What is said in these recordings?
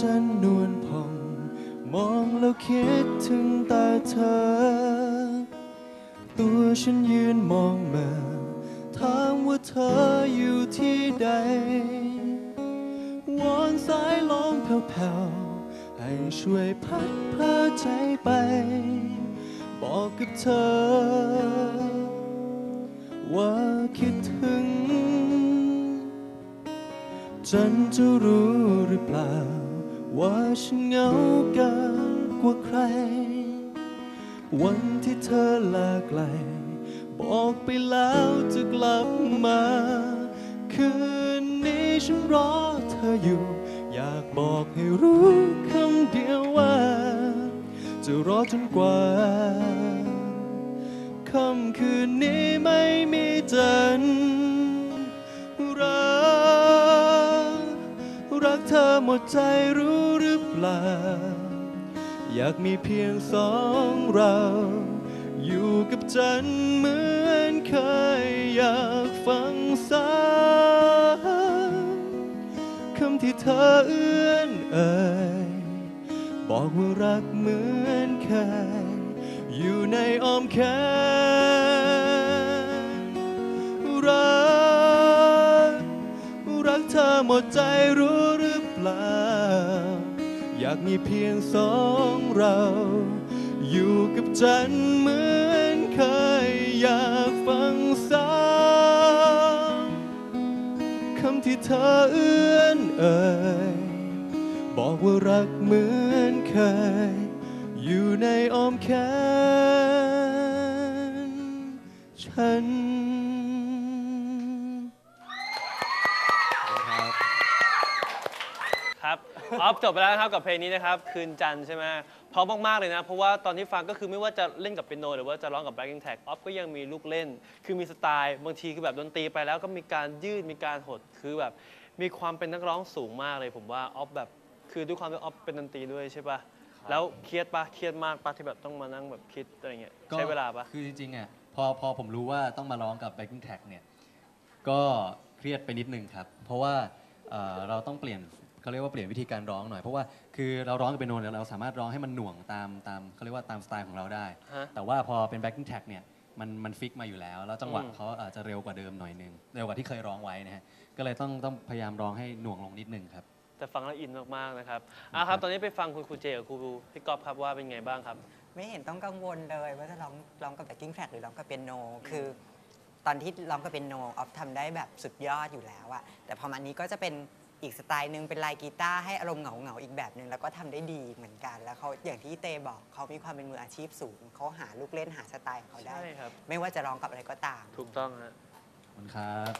จันนวลผ่อง มองแล้วคิดถึงตาเธอ ตัวฉันยืนมองมาถามว่าเธออยู่ที่ใด วอนสายลมแผ่วๆ ให้ช่วยพัดพาใจไป บอกกับเธอ ว่าคิดถึง ฉันจะรู้หรือเปล่า ว่าฉันเหงาเกินกว่าใคร วันที่เธอลาไกล บอกไปแล้วจะกลับมา คืนนี้ฉันรอเธออยู่ อยากบอกให้รู้คำเดียวว่า จะรอจนกว่าค่ำคืนนี้ไม่มีจันทร์รัก รักเธอหมดใจรู้ ปล่า อยากมีเพียงสองเรา อยู่กับจันเหมือนเคยอยากฟังซ้ำคำที่เธอเอื้อนเอ่ยบอกว่ารักเหมือนเคยอยู่ในอ้อมแขนรัก รักเธอหมดใจรู้หรือเปล่าากมีเพียงสองเรา อยู่กับจันเหมือนเคยอยากฟังซ้ำคำที่เธอเอื้อนเอ่ยบอกว่ารักเหมือนเคย อยู่ในอ้อมแขน ออฟจบไปแล้วนะครับกับเพลงนี้นะครับคืนจันทร์ใช่ไหมเพราะมากๆเลยนะ เพราะว่าตอนที่ฟังก็คือไม่ว่าจะเล่นกับเปียโน หรือว่าจะร้องกับ backing track ออฟก็ยังมีลูกเล่น คือมีสไตล์ บางทีคือแบบดนตรีไปแล้วก็มีการยืดมีการหดคือแบบ มีความเป็นนักร้องสูงมากเลย ผมว่าออฟแบบคือด้วยความที่ออฟเป็นดนตรีด้วยใช่ปะแล้วเครียดปะเครียดมากปะที่แบบต้องมานั่งแบบคิดอะไรเงี้ยใช้เวลาปะคือจริงๆอะพอพอผมรู้ว่าต้องมาร้องกับ backing track เนี่ยก็เครียดไปนิดนึงครับ เพราะว่าเอ่อเราต้องเปลี่ยน เขาเรียกว่าเปลี่ยนวิธีการร้องหน่อยเพราะว่าคือเราร้องกับเปียโนเนี่ยเราสามารถร้องให้มันหน่วงตามตามเขาเรียกว่าตามสไตล์ของเราได้ ฮะ แต่ว่าพอเป็น backing track เนี่ยมันมันฟิกมาอยู่แล้ว แล้วจังหวะอืมเขาอาจจะเร็วกว่าเดิมหน่อยนึงเร็วกว่าที่เคยร้องไว้นะฮะก็เลยต้องต้องพยายามร้องให้หน่วงลงนิดนึงครับ แต่ฟังแล้วอินมากๆนะครับอะครับ ตอนนี้ไปฟังคุณครูเจกับครูพี่ก๊อฟครับว่าเป็นไงบ้างครับ ไม่เห็นต้องกังวลเลยว่าจะร้องร้องกับแบ็กกิ้งแทร็กหรือร้องกับเปียโน คือ ตอนที่ร้องกับเปียโนออฟทำได้แบบสุดยอดอยู่แล้วอะแต่พอมาอันนี้ก็จะเป็น อีกสไตล์หนึ่งเป็นลายกีตาร์ให้อารมณ์เหงาเหงาๆอีกแบบหนึ่งแล้วก็ทำได้ดีเหมือนกัน แล้วเขาอย่างที่เตบอกเขามีความเป็นมืออาชีพสูงเขาหาลูกเล่นหาสไตล์ของเขาได้ ใช่ครับ ไม่ว่าจะร้องกับอะไรก็ตาม ถูกต้องฮะขอบคุณครับ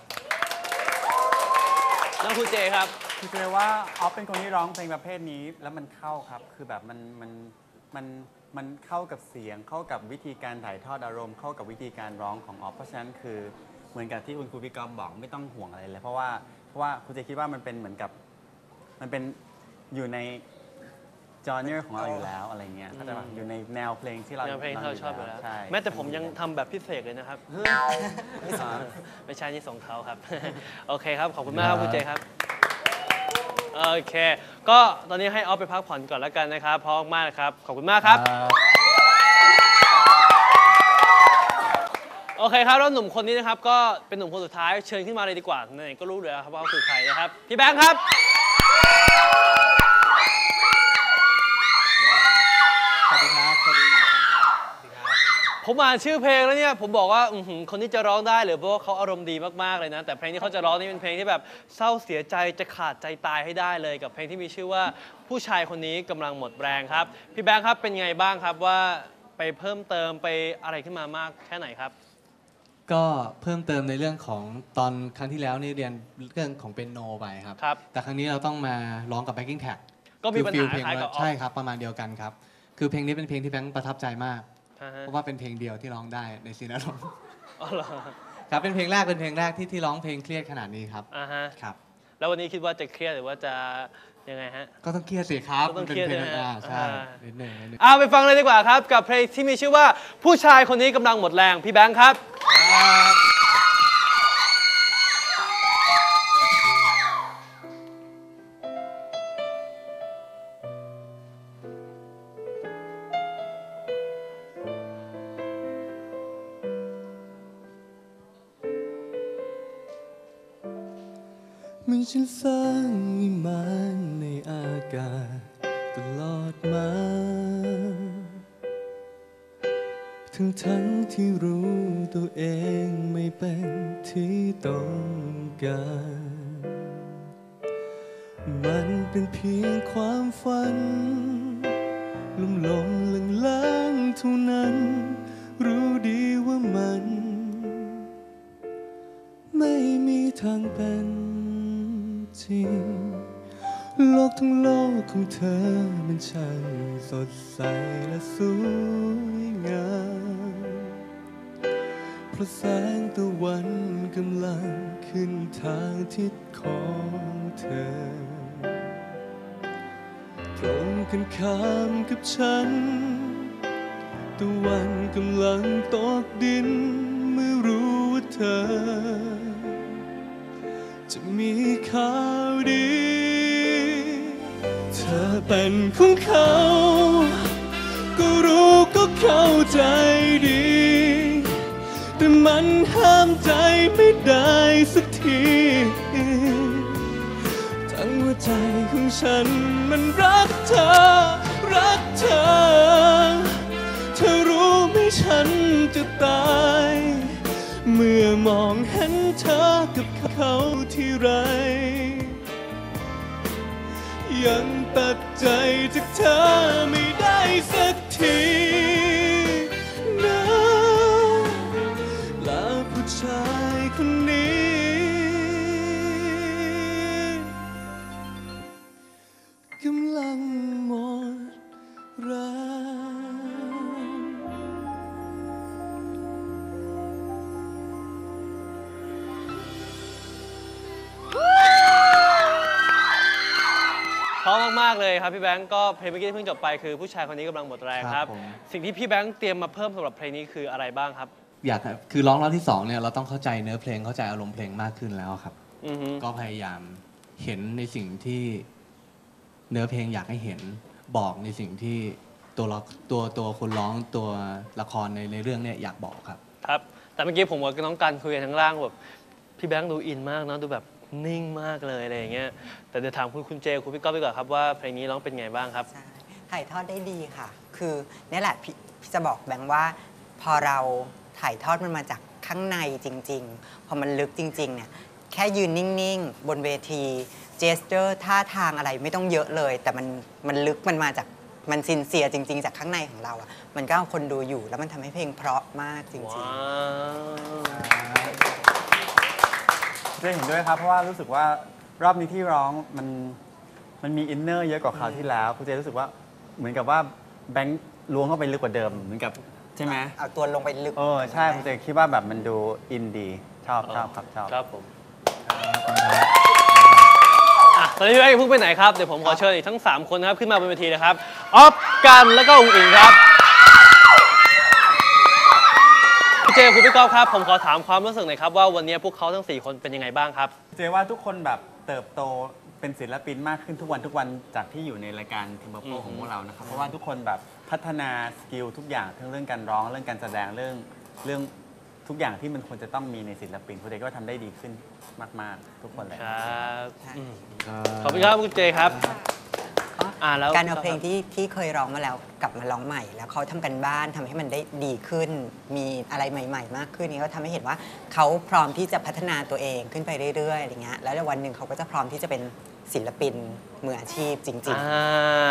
น้องครูเจครับ คือเจว่าออฟเป็นคนที่ร้องเพลงประเภทนี้แล้วมันเข้าครับ คือแบบมันมันมันมันเข้ากับเสียง เข้ากับวิธีการถ่ายทอดอารมณ์ เข้ากับวิธีการร้องของออฟเพราะฉะนั้นคือเหมือนกับที่คุณครูพี่กอมบอกไม่ต้องห่วงอะไรเลย เพราะว่าเพราะ ว่าคุณเจคิดว่ามันเป็นเหมือนกับ มันเป็นอยู่ในจอเนอร์ของเราอยู่แล้วอะไรเงี้ยเข้าใจป่ะอยู่ในแนวเพลงที่เราแนวเพลงที่เราชอบอยู่แล้ว ใช่แม้แต่ผมยังทำแบบพิเศษเลยนะครับ ไม่ใช่นี่ส่งเขาครับ โอเคครับ ขอบคุณมากครับครูเจครับ โอเค ก็ตอนนี้ให้ออฟไปพักผ่อนก่อนแล้วกันนะครับเพราะมากนะครับ ขอบคุณมากครับ โอเคครับแล้วหนุ่มคนนี้นะครับก็เป็นหนุ่มคนสุดท้ายเชิญขึ้นมาเลยดีกว่าไหนๆก็รู้เลยครับว่าเขาคือใครนะครับพี่แบงค์ครับ สวัสดีครับ สวัสดีครับผมอ่านชื่อเพลงแล้วเนี่ยผมบอกว่าอื้อหือคนนี้จะร้องได้เลยเพราะว่าเขาอารมณ์ดีมากๆเลยนะ แต่เพลงที่เขาจะร้องนี่เป็นเพลงที่แบบเศร้าเสียใจจะขาดใจตายให้ได้เลย กับเพลงที่มีชื่อว่าผู้ชายคนนี้กำลังหมดแรงครับ พี่แบงค์ครับเป็นไงบ้างครับว่าไปเพิ่มเติมไปอะไรขึ้นมามากแค่ไหนครับ ก็เพิ่มเติมในเรื่องของตอนครั้งที่แล้วนี่เรียนเรื่องของเป็นโนไปครับ ครับ แต่ครั้งนี้เราต้องมาร้องกับ backing track ก็มีปัญคือหาฟีลเพลงคล้ายกับออฟใช่ครับประมาณเดียวกันครับ คือเพลงนี้เป็นเพลงที่แบงค์ประทับใจมากอ่าฮะเพราะว่าเป็นเพลงเดียวที่ร้องได้ในซีนอารมณ์อ๋อเหรอครับเป็นเพลงแรกเป็นเพลงแรกที่ที่ร้องเพลงเครียดขนาดนี้ครับอ่าฮะครับแล้ววันนี้คิดว่าจะเครียดหรือว่าจะ ยังไงฮะ ก็ต้องเครียดสิครับต้องเครียดมันเป็นเพลงอ่าใช่อ่า นิดหนึ่งนี่งอ่าไปฟังเลยดีกว่าครับกับเพลงที่มีชื่อว่าผู้ชายคนนี้กำลังหมดแรงพี่แบงค์ครับ เม่อฉัสร้างวิมา ทั้งทั้งที่รู้ตัวเองไม่เป็นที่ต้องการ มันเป็นเพียงความฝันลมลมลังลางเท่านั้น รู้ดีว่ามัน ไม่มีทางเป็นจริง โลกทั้งโลกของเธอมันช่างสดใสและสวยงามเพราะแสงตะวันกำลังขึ้นทางทิศของเธอ ตรงกันข้ามกับฉัน ตะวันกำลังตกดินเมื่อรู้ว่าเธอ จะมีข่าวดี เป็นของเขา ก็รู้ก็เข้าใจดี แต่มันห้ามใจไม่ได้สักทีทั้งหัวใจของฉันมันรักเธอ รักเธอ เธอรู้ไหมฉันจะตาย เมื่อมองเห็นเธอกับเขาที่ไร ยังตัดใจจากเธอไม่ได้สักทีาะมากๆเลยครับพี่แบงก์ก็เพลงเมื่อกี้ที่เพิ่งจบไปคือผู้ชายคนนี้กำลังหมดแรงครับครับผม สิ่งที่พี่แบงค์เตรียมมาเพิ่มสำหรับเพลงนี้คืออะไรบ้างครับอยากคือร้องรอบที่สองเนี่ยเราต้องเข้าใจเนื้อเพลงเข้าใจอารมณ์เพลงมากขึ้นแล้วครับ อือฮึก็พยายามเห็นในสิ่งที่เนื้อเพลงอยากให้เห็นบอกในสิ่งที่ตัวละตัวตัวคนร้องตัวละครในในเรื่องเนี่ยอยากบอกครับ ครับ แต่เมื่อกี้ผมกับน้องกันคุยกันทั้งล่างแบบพี่แบงค์ดูอินมากนะดูแบบ นิ่งมากเลยอะไรอย่างเงี้ยแต่เดี๋ยวถามคุณคุณเจคุณพี่ก๊อฟดีกว่าครับว่าเพลงนี้ร้องเป็นไงบ้างครับ ใช่ถ่ายทอดได้ดีค่ะ คือนี่แหละพี่พี่จะบอกแบงค์ว่า พอเราถ่ายทอดมันมาจากข้างในจริง ๆ พอมันลึกจริง ๆ เนี่ย แค่ยืนนิ่ง ๆ บนเวทีเจสเจอร์ท่าทางอะไรไม่ต้องเยอะเลย แต่มันมันลึกมันมาจากมันซินเซียจริง ๆ จากข้างในของเราอะ่ะมันก็เอาคนดูอยู่แล้วมันทำให้เพลงเพราะมากจริงว้าๆ วเจะเห็นด้วยครับ เพราะว่ารู้สึกว่ารอบนี้ที่ร้องมันมันมีอินเนอร์เยอะกว่าคราวที่แล้วคุณเจรู้สึกว่าเหมือนกับว่าแบงค์ล้วงเข้าไปลึกกว่าเดิม เหมือนกับใช่ไหมเอาตัวลงไปลึก เออใช่คุณเจคิดว่าแบบมันดูอินดีชอบชอบครับชอบครับผมอะตอนนี้พี่แบงค์อย่าเพิ่งไปไหนครับ เดี๋ยวผมขอเชิญอีกทั้ง 3 คนนะครับ ขึ้นมาบนเวทีนะครับ ออฟกันแล้วก็อุ๋งอิงครับ พี่เจคุณพี่ก๊อฟครับ ผมขอถามความรู้สึกหน่อยครับว่าวันนี้พวกเขาทั้ง 4 คนเป็นยังไงบ้างครับ เจว่าทุกคนแบบเติบโตเป็นศิลปินมากขึ้นทุกวันทุกวันจากที่อยู่ในรายการทิมเบอร์โปของพวกเรานะครับ เพราะว่าทุกคนแบบพัฒนาสกิลทุกอย่างทั้งเรื่องการร้องเรื่องการแสดงเรื่องเรื่องทุกอย่างที่มันควรจะต้องมีในศิลปินคุณเจก็ทำได้ดีขึ้นมาก ๆ ทุกคนเลยครับขอบคุณครับคุณเจครับ อ่าแล้วการเอาเพลงที่ที่เคยร้องมาแล้วกลับมาร้องใหม่ แล้วเขาทำกันบ้านทำให้มันได้ดีขึ้น มีอะไรใหม่ ๆ มากขึ้นนี่ก็ทำให้เห็นว่าเขาพร้อมที่จะพัฒนาตัวเองขึ้นไปเรื่อยๆอะไรเงี้ยแล้วในวันหนึ่งเขาก็จะพร้อมที่จะเป็นศิลปินมืออาชีพจริงอ่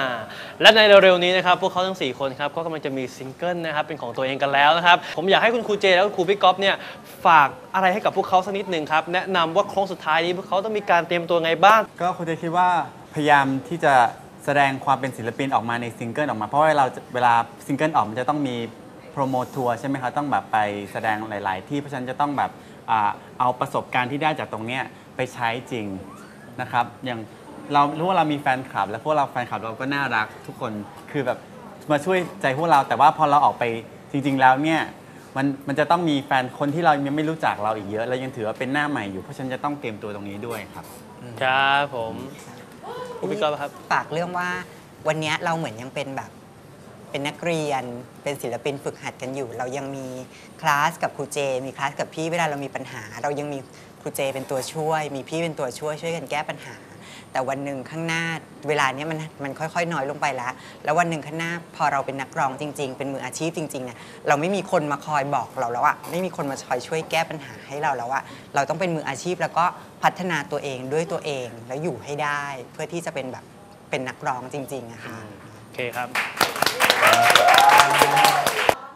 าและในเร็วๆนี้นะครับพวกเขาทั้ง 4 คนครับก็กำลังจะมีซิงเกิลนะครับเป็นของตัวเองกันแล้วนะครับผมอยากให้คุณครูเจแล้วก็ครูพี่ก๊อฟเนี่ยฝากอะไรให้กับพวกเขาสักนิดหนึ่งครับแนะนำว่าโค้งสุดท้ายนี้พวกเขาต้องมีการเตรียมตัวไงบ้าง ก็คุณเจคิดว่าพยายามที่จะ แสดงความเป็นศิลปินออกมาในซิงเกิลออกมา เพราะว่าเราจะเวลาซิงเกิลออกมันจะต้องมีโปรโมททัวร์ใช่ไหมครับต้องแบบไปแสดงหลาย ๆ ที่เพราะฉะนั้นจะต้องแบบอ่าเอาประสบการณ์ที่ได้จากตรงเนี้ยไปใช้จริงนะครับอย่างเรารู้ว่าเรามีแฟนคลับ และพวกเราแฟนคลับเราก็น่ารักทุกคนคือแบบมาช่วยใจพวกเรา แต่ว่าพอเราออกไปจริง ๆ แล้วเนี่ยมันมันจะต้องมีแฟนคนที่เรายังไม่รู้จักเราอีกเยอะแล้วยังถือว่าเป็นหน้าใหม่อยู่เพราะฉะนันจะต้องเตรียมตัวตรงนี้ด้วยครับ ครับผม คุณพี่ก๊อฟครับฝากเรื่องว่าวันนี้เราเหมือนยังเป็นแบบเป็นนักเรียนเป็นศิลปินฝึกหัดกันอยู่ เรายังมีคลาสกับครูเจ มีคลาสกับพี่เวลาเรามีปัญหา เรายังมีครูเจเป็นตัวช่วย มีพี่เป็นตัวช่วยช่วยกันแก้ปัญหา แต่วันหนึ่งข้างหน้าเวลาเนี้ยมันมันค่อยๆ น้อยลงไปแล้ว แล้ววันหนึ่งข้างหน้าพอเราเป็นนักร้องจริง ๆ เป็นมืออาชีพจริงๆเนี่ยเราไม่มีคนมาคอยบอกเราแล้วอะไม่มีคนมาคอยช่วยแก้ปัญหาให้เราแล้วอะเราต้องเป็นมืออาชีพแล้วก็พัฒนาตัวเองด้วยตัวเองแล้วอยู่ให้ได้ เพื่อที่จะเป็นแบบเป็นนักร้องจริงๆอะค่ะ โอเคครับ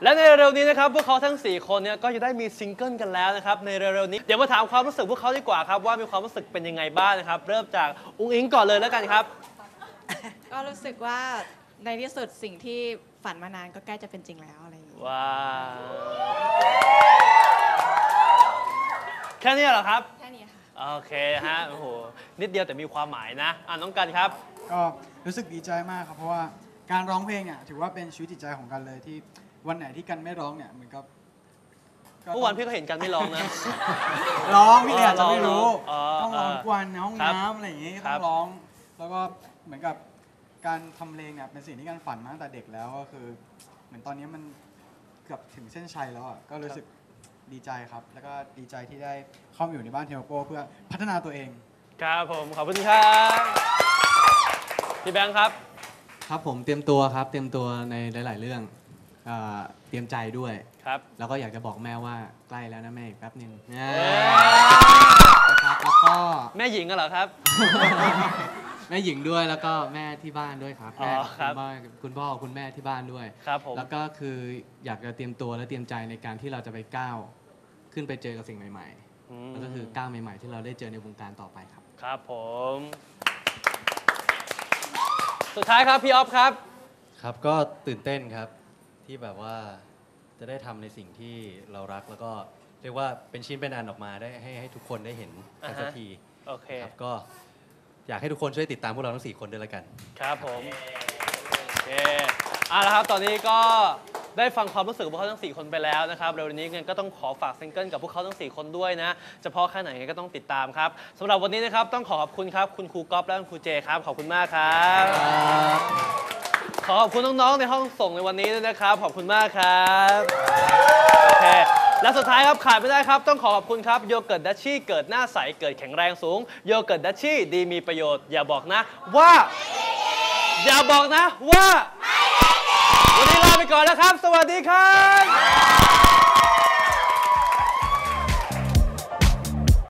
และในเร็วๆนี้นะครับพวกเขาทั้ง 4 คนเนี่ยก็จะได้มีซิงเกิลกันแล้วนะครับในเร็วๆนี้เดี๋ยวมาถามความรู้สึกพวกเขาดีกว่าครับว่ามีความรู้สึกเป็นยังไงบ้างนะครับเริ่มจากอุ้งอิงก่อนเลยแล้วกันครับ ก็รู้สึกว่าในที่สุดสิ่งที่ฝันมานานก็ใกล้จะเป็นจริงแล้วอะไรอย่างนี้ว้าวแค่นี้เหรอครับ แค่นี้ค่ะ โอเคฮะโอ้โหนิดเดียวแต่มีความหมายนะอะน้องกันครับ ก็รู้สึกดีใจมากครับ เพราะว่าการร้องเพลงเนี่ยถือว่าเป็นชีวิตจิตใจของกันเลยที่ วันไหนที่กันไม่ร้องเนี่ยเหมือนกับก็เมื่อวานพี่ก็เห็นกันไม่ร้องนะ ร้องพี่อาจจะไม่รู้อ๋อต้องร้องเออทุกวันในห้องครับน้ำอะไรอย่างงี้ก็ครัต้บองร้อง แล้วก็เหมือนกับการทำเพลงเนี่ยเป็นสิ่งที่กันฝันมาตั้งแต่เด็กแล้วก็คือ เหมือนตอนนี้มันเกือบถึงเส้นชัยแล้วอะก็รู้สึกดีใจครับ แล้วก็ดีใจที่ได้เข้ามาอยู่ในบ้านเทโโก้เพื่อพัฒนาตัวเอง ครับผมขอบคุณครับพี่แบงค์ครับ ครับผมเตรียมตัวครับ เตรียมตัวในหลาย ๆ เรื่อง เอ่อเตรียมใจด้วย ครับ แล้วก็อยากจะบอกแม่ว่าใกล้แล้วนะแม่อีกแป๊บหนึ่งเอ้ยนะครับแล้วก็ แม่หญิงกันเหรอครับ แม่หญิงด้วยแล้วก็แม่ที่บ้านด้วยครับอ๋อแม่ครับณพ่อคุณพ่อคุณแม่ที่บ้านด้วย ครับผม แล้วก็คืออยากจะเตรียมตัวและเตรียมใจในการที่เราจะไปก้าวขึ้นไปเจอกับสิ่งใหม่อืๆมแล้วก็คือก้าวใหม่ ๆ ที่เราได้เจอในวงการต่อไปครับ ครับผม สุดท้ายครับพี่ออฟครับ ครับก็ตื่นเต้นครับ ที่แบบว่าจะได้ทำในสิ่งที่เรารักแล้วก็เรียกว่าเป็นชิ้นเป็นอันออกมาได้ให้ให้ทุกคนได้เห็นกันสักอ่าฮะทีโอเคครับก็อยากให้ทุกคนช่วยติดตามพวกเราทั้ง 4 คนด้วยละกัน ครับผมโอเคเอาละครับตอนนี้ก็ได้ฟังความรู้สึกของพวกเขาทั้ง 4 คนไปแล้วนะครับเร็วนี้งั้นก็ต้องขอฝากซิงเกิลกับพวกเขาทั้ง 4 คนด้วยนะจะเพาะแค่ไหนงั้นก็ต้องติดตามครับสำหรับวันนี้นะครับต้องขอขอบคุณครับคุณครูก๊อฟและคุณครูเจครับขอบคุณมากครับข อขอบคุณน้องๆ ในห้องส่งในวันนี้ด้วยนะครับ ขอบคุณมากครับ โอเค และสุดท้ายครับขาดไม่ได้ครับ ต้องขอขอบคุณครับโยเกิร์ตดัชชี่เกิดหน้าใส เกิดแข็งแรงสูง โยเกิร์ตดัชชี่ดีมีประโยชน์ อย่าบอกนะว่า อย่าบอกนะว่า วันนี้ลาไปก่อนแล้วครับ สวัสดีครับ